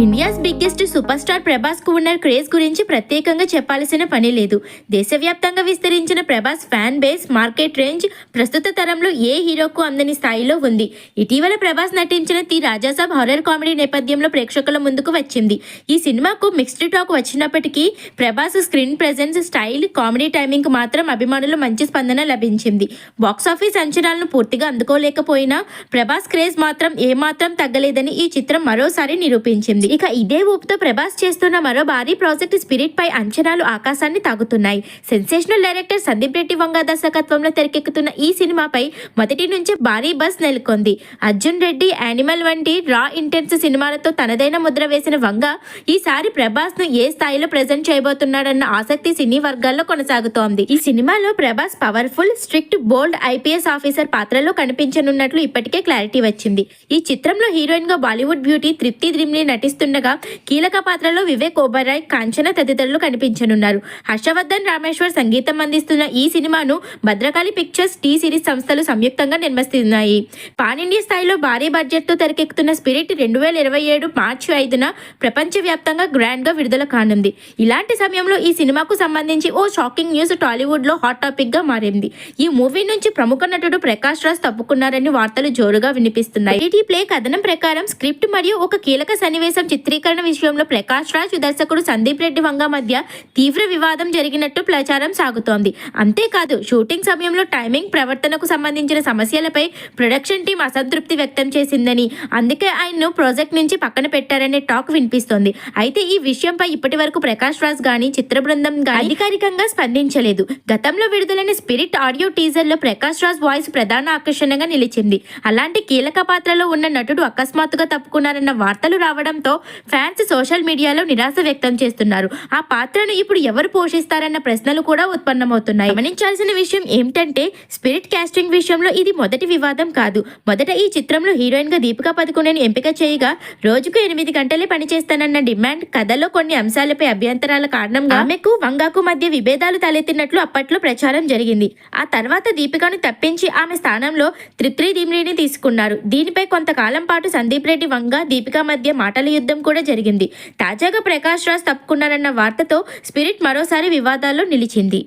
India's biggest super star ప్రభాస్కు ఉన్న craze గురించి ప్రత్యేకంగా చెప్పాల్సిన పని లేదు. దేశవ్యాప్తంగా విస్తరించిన Prabhas fan base market range ప్రస్తుత తరంలో ఏ హీరోకు అందని స్థాయిలో ఉంది. ఇటీవల ప్రభాస్ నటించిన ది రాజాసాబ్ హారర్ కామెడీ నేపథ్యంలో ప్రేక్షకుల ముందుకు వచ్చింది. ఈ సినిమాకు మిక్స్డ్ టాక్ వచ్చినప్పటికీ Prabhas screen presence style comedy timing మాత్రం అభిమానులు మంచి స్పందన లభించింది. బాక్సాఫీస్ అంచనాలను పూర్తిగా అందుకోలేకపోయినా ప్రభాస్ క్రేజ్ మాత్రం ఏమాత్రం తగ్గలేదని ఈ చిత్రం మరోసారి నిరూపించింది. ఇక ఇదే ఊపుతో ప్రభాస్ చేస్తున్న మరో భారీ ప్రాజెక్ట్ స్పిరిట్ పై అంచనాలు ఆకాశాన్ని తాగుతున్నాయి సెన్సేషనల్ డైరెక్టర్ సందీప్ రెడ్డి వంగ దర్శకత్వంలో తెరకెక్కుతున్న ఈ సినిమాపై మొదటి నుంచే భారీ బస్ నెలకొంది. అర్జున్ రెడ్డి యానిమల్ వంటి రా ఇంటెన్స్ సినిమాలతో తనదైన ముద్ర వేసిన వంగ ఈసారి ప్రభాస్ను ఏ స్థాయిలో ప్రజెంట్ చేయబోతున్నాడన్న ఆసక్తి సినీ వర్గాల్లో కొనసాగుతోంది. ఈ సినిమాలో Prabhas powerful strict bold IPS officer పాత్రలో కనిపించనున్నట్లు ఇప్పటికే క్లారిటీ వచ్చింది. ఈ చిత్రంలో హీరోయిన్గా బాలీవుడ్ బ్యూటీ తృప్తి ద్రిమ్ని నటిస్తుండగా కీలక పాత్రలో వివేక్ ఓబరాయ్ కాంచన తదితరులు కనిపించనున్నారు. హర్షవర్ధన్ రామేశ్వర్ సంగీతం అందిస్తున్న ఈ సినిమాను భద్రకాళి పిక్చర్స్ టీ సిరీస్ సంస్థలు సంయుక్తంగా నిర్మిస్తున్నాయి. పాన్ ఇండియా స్థాయిలో భారీ బడ్జెట్తో తెరకెక్కుతున్న స్పిరిట్ రెండు వేల ఇరవై ఏడు మార్చి ఐదున ప్రపంచవ్యాప్తంగా గ్రాండ్గా విడుదల కానుంది. ఇలాంటి సమయంలో ఈ సినిమాకు సంబంధించి ఓ షాకింగ్ న్యూస్ టాలీవుడ్లో హాట్ టాపిక్గా మారింది. ఈ మూవీ నుంచి ప్రముఖ నటుడు ప్రకాష్ రాజ్ తప్పుకున్నారని వార్తలు జోరుగా వినిపిస్తున్నాయి. ఈ ప్లే కథనం ప్రకారం స్క్రిప్ట్ మరియు ఒక కీలక సన్నివేశం చిత్రీకరణ విషయంలో ప్రకాష్ రాజ్ దర్శకుడు సందీప్ రెడ్డి వంగ మధ్య తీవ్ర వివాదం జరిగినట్టు ప్రచారం సాగుతోంది. అంతేకాదు షూటింగ్ సమయంలో టైమింగ్ ప్రవర్తనకు సంబంధించిన సమస్యలపై ప్రొడక్షన్ టీం అసంతృప్తి వ్యక్తం చేసిందని అందుకే ఆయన్ను ప్రాజెక్ట్ నుంచి పక్కన పెట్టారనే టాక్ వినిపిస్తోంది. అయితే ఈ విషయంపై ఇప్పటి వరకు ప్రకాష్ రాజ్ గాని చిత్ర బృందం గాని అధికారికంగా స్పందించలేదు. గతంలో విడుదలైన స్పిరిట్ ఆడియో టీజర్లో ప్రకాష్ రాజ్ వాయిస్ ప్రధాన ఆకర్షణగా నిలిచింది. అలాంటి కీలక పాత్రలో ఉన్న నటుడు అకస్మాత్తుగా తప్పుకున్నారన్న వార్తలు రావడంతో ఫ్యాన్స్ సోషల్ మీడియాలో నిరాశ వ్యక్తం చేస్తున్నారు. ఆ పాత్రను ఇప్పుడు ఎవరు పోషిస్తారన్న ప్రశ్నలు కూడా ఉత్పన్నమవుతున్నాయి. గమనించాల్సిన విషయం ఏమిటంటే స్పిరిట్ కాస్టింగ్ విషయంలో ఇది మొదటి వివాదం కాదు. మొదట ఈ చిత్రంలో హీరోయిన్గా దీపికా పదుకునేని ఎంపిక చేయగా రోజుకు ఎనిమిది గంటలే పనిచేస్తానన్న డిమాండ్ కథలో కొన్ని అంశాలపై అభ్యంతరాల కారణంగా ఆమెకు వంగాకు మధ్య విభేదాలు తలెత్తినట్లు అప్పట్లో ప్రచారం జరిగింది. ఆ తర్వాత దీపికను తప్పించి ఆమె స్థానంలో త్రిత్రి దిమ్రిని తీసుకున్నారు. దీనిపై కొంతకాలం పాటు సందీప్ రెడ్డి వంగ దీపిక మధ్య మాటల యుద్ధం కూడా జరిగింది. తాజాగా ప్రకాష్ రాజ్ తప్పుకున్నారన్న వార్తతో స్పిరిట్ మరోసారి వివాదాల్లో నిలిచింది.